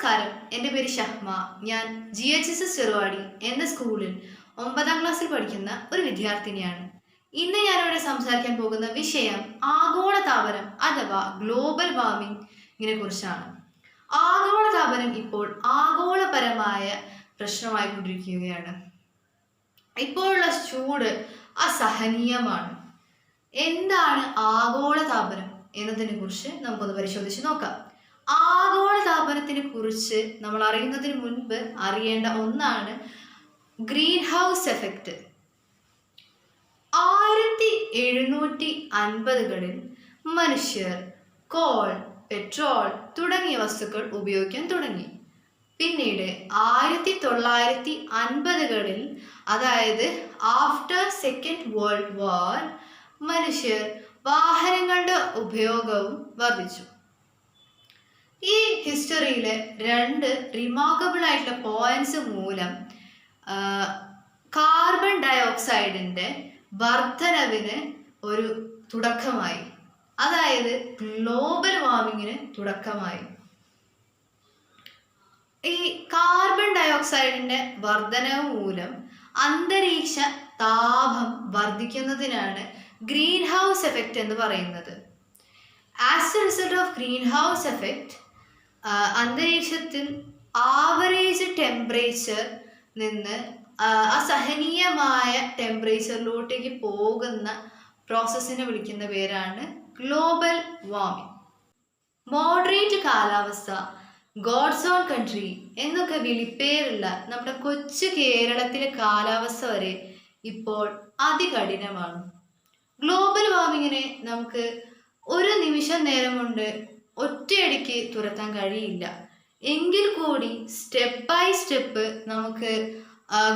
നമസ്കാരം. എന്റെ പേര് ഷഹ്മ. ഞാൻ G H S S Cheruvadi എന്ന സ്കൂളിൽ ഒമ്പതാം ക്ലാസ്സിൽ പഠിക്കുന്ന ഒരു വിദ്യാർത്ഥിനിയാണ്. ഇന്ന് ഞാനിവിടെ സംസാരിക്കാൻ പോകുന്ന വിഷയം ആഗോളതാപനം അഥവാ ഗ്ലോബൽ വാർമിംഗിനെ കുറിച്ചാണ്. ആഗോളതാപനം ഇപ്പോൾ ആഗോളപരമായ പ്രശ്നമായിക്കൊണ്ടിരിക്കുകയാണ്. ഇപ്പോഴുള്ള ചൂട് അസഹനീയമാണ്. എന്താണ് ആഗോളതാപനം എന്നതിനെ കുറിച്ച് നമുക്കൊന്ന് പരിശോധിച്ച് നോക്കാം. ആഗോളതാപനത്തിനെ കുറിച്ച് നമ്മൾ അറിയുന്നതിന് മുൻപ് അറിയേണ്ട ഒന്നാണ് ഗ്രീൻ ഹൗസ് എഫക്റ്റ് ആയിരത്തി എഴുന്നൂറ്റി അൻപതുകളിൽ മനുഷ്യർ കോൾ പെട്രോൾ തുടങ്ങിയ വസ്തുക്കൾ ഉപയോഗിക്കാൻ തുടങ്ങി. പിന്നീട് ആയിരത്തി തൊള്ളായിരത്തി അൻപതുകളിൽ അതായത് ആഫ്റ്റർ സെക്കൻഡ് വേൾഡ് വാർ മനുഷ്യർ വാഹനങ്ങളുടെ ഉപയോഗവും വർദ്ധിച്ചു. ഈ ഹിസ്റ്ററിയിലെ രണ്ട് റിമാർക്കബിൾ ആയിട്ടുള്ള പോയിന്റ്സ് മൂലം കാർബൺ ഡയോക്സൈഡിന്റെ വർധനവിന് ഒരു തുടക്കമായി. അതായത് ഗ്ലോബൽ വാർമിങ്ങിന് തുടക്കമായി. ഈ കാർബൺ ഡയോക്സൈഡിന്റെ വർധനവ് മൂലം അന്തരീക്ഷ താപം വർദ്ധിക്കുന്നതിനാണ് ഗ്രീൻ ഹൗസ് എഫക്റ്റ് എന്ന് പറയുന്നത്. As a result of green house effect അന്തരീക്ഷത്തിൽ ആവറേജ് ടെമ്പറേച്ചർ നിന്ന് അസഹനീയമായ ടെമ്പറേച്ചറിലോട്ടേക്ക് പോകുന്ന പ്രോസസ്സിനെ വിളിക്കുന്ന പേരാണ് ഗ്ലോബൽ വാർമിംഗ് മോഡറേറ്റ് കാലാവസ്ഥ ഗോഡ്സോൺ കൺട്രി എന്നൊക്കെ വിളിപ്പേരുള്ള നമ്മുടെ കൊച്ചു കേരളത്തിലെ കാലാവസ്ഥ വരെ ഇപ്പോൾ അതികഠിനമാണ്. ഗ്ലോബൽ വാർമിങ്ങിനെ നമുക്ക് ഒരു നിമിഷം നേരം കൊണ്ട് ഒറ്റയടിക്ക് തുരത്താൻ കഴിയില്ല. എങ്കിൽ കൂടി സ്റ്റെപ്പ് ബൈ സ്റ്റെപ്പ് നമുക്ക്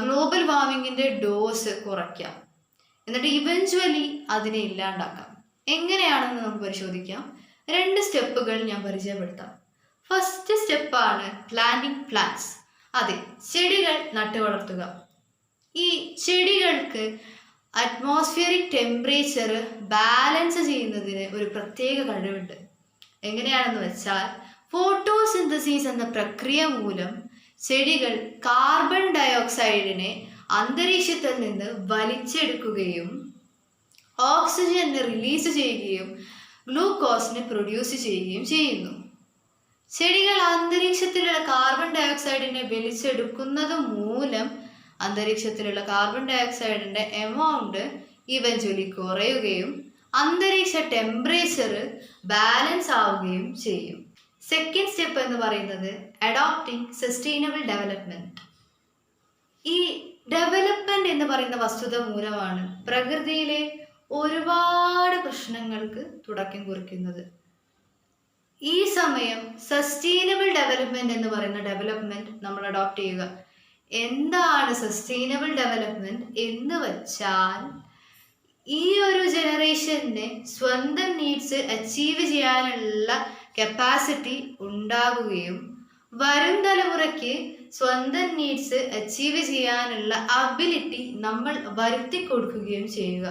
ഗ്ലോബൽ വാർമിങ്ങിന്റെ ഡോസ് കുറയ്ക്കാം. എന്നിട്ട് ഇവഞ്ച്വലി അതിനെ ഇല്ലാണ്ടാക്കാം. എങ്ങനെയാണെന്ന് നമുക്ക് പരിശോധിക്കാം. രണ്ട് സ്റ്റെപ്പുകൾ ഞാൻ പരിചയപ്പെടുത്താം. ഫസ്റ്റ് സ്റ്റെപ്പാണ് പ്ലാന്റിംഗ് പ്ലാന്റ്സ് അതെ ചെടികൾ നട്ടു വളർത്തുക. ഈ ചെടികൾക്ക് അറ്റ്മോസ്ഫിയറിക് ടെമ്പറേച്ചർ ബാലൻസ് ചെയ്യുന്നതിന് ഒരു പ്രത്യേക കഴിവുണ്ട്. എങ്ങനെയാണെന്ന് വെച്ചാൽ ഫോട്ടോസിന്തസിസ് എന്ന പ്രക്രിയ മൂലം ചെടികൾ കാർബൺ ഡയോക്സൈഡിനെ അന്തരീക്ഷത്തിൽ നിന്ന് വലിച്ചെടുക്കുകയും ഓക്സിജനെ റിലീസ് ചെയ്യുകയും ഗ്ലൂക്കോസിനെ പ്രൊഡ്യൂസ് ചെയ്യുകയും ചെയ്യുന്നു. ചെടികൾ അന്തരീക്ഷത്തിലുള്ള കാർബൺ ഡയോക്സൈഡിനെ വലിച്ചെടുക്കുന്നത് മൂലം അന്തരീക്ഷത്തിലുള്ള കാർബൺ ഡയോക്സൈഡിന്റെ എമൗണ്ട് ഇവഞ്ച്വലി കുറയുകയും അന്തരീക്ഷ ടെമ്പറേച്ചർ ബാലൻസ് ആവുകയും ചെയ്യും. സെക്കൻഡ് സ്റ്റെപ്പ് എന്ന് പറയുന്നത് അഡോപ്റ്റിംഗ് സസ്റ്റൈനബിൾ ഡെവലപ്മെന്റ് ഈ ഡെവലപ്മെന്റ് എന്ന് പറയുന്ന വസ്തുത മൂലമാണ് പ്രകൃതിയിലെ ഒരുപാട് പ്രശ്നങ്ങൾക്ക് തുടക്കം കുറിക്കുന്നത്. ഈ സമയം സസ്റ്റൈനബിൾ ഡെവലപ്മെന്റ് എന്ന് പറയുന്ന ഡെവലപ്മെന്റ് നമ്മൾ അഡോപ്റ്റ് ചെയ്യുക. എന്താണ് സസ്റ്റൈനബിൾ ഡെവലപ്മെന്റ് എന്ന് വെച്ചാൽ ഈ ഒരു ജനറേഷന് സ്വന്തം നീഡ്സ് അച്ചീവ് ചെയ്യാനുള്ള കപ്പാസിറ്റി ഉണ്ടാകുകയും വരും തലമുറയ്ക്ക് സ്വന്തം നീഡ്സ് അച്ചീവ് ചെയ്യാനുള്ള അബിലിറ്റി നമ്മൾ വരുത്തി കൊടുക്കുകയും ചെയ്യുക.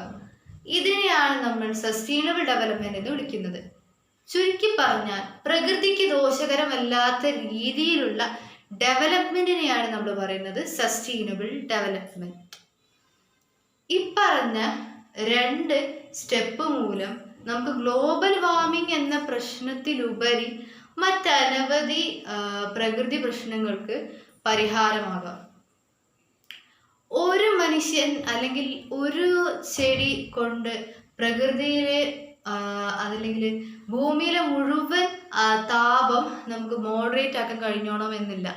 ഇതിനെയാണ് നമ്മൾ സസ്റ്റൈനബിൾ ഡെവലപ്മെന്റ് എന്ന് വിളിക്കുന്നത്. ചുരുക്കി പറഞ്ഞാൽ പ്രകൃതിക്ക് ദോഷകരമല്ലാത്ത രീതിയിലുള്ള ഡെവലപ്മെന്റിനെയാണ് നമ്മൾ പറയുന്നത് സസ്റ്റൈനബിൾ ഡെവലപ്മെന്റ് ഇപ്പറഞ്ഞ രണ്ട് സ്റ്റെപ്പ് മൂലം നമുക്ക് ഗ്ലോബൽ വാർമിംഗ് എന്ന പ്രശ്നത്തിലുപരി മറ്റനവധി പ്രകൃതി പ്രശ്നങ്ങൾക്ക് പരിഹാരമാകാം. ഒരു മനുഷ്യൻ അല്ലെങ്കിൽ ഒരു ചെടി കൊണ്ട് പ്രകൃതിയിലെ അതല്ലെങ്കിൽ ഭൂമിയിലെ മുഴുവൻ താപം നമുക്ക് മോഡറേറ്റ് ആക്കാൻ കഴിഞ്ഞോണമെന്നില്ല.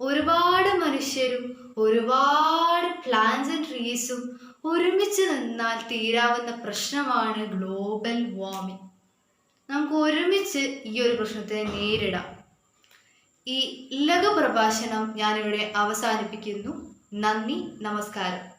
ഒരുപാട് മനുഷ്യരും ഒരുപാട് പ്ലാന്റ്സ് ആൻഡ് ട്രീസും ഒരുമിച്ച് നിന്നാൽ തീരാവുന്ന പ്രശ്നമാണ് ഗ്ലോബൽ വാർമിംഗ് നമുക്ക് ഒരുമിച്ച് ഈ ഒരു പ്രശ്നത്തെ നേരിടാം. ഈ ലഘു പ്രഭാഷണം ഞാനിവിടെ അവസാനിപ്പിക്കുന്നു. നന്ദി നമസ്കാരം.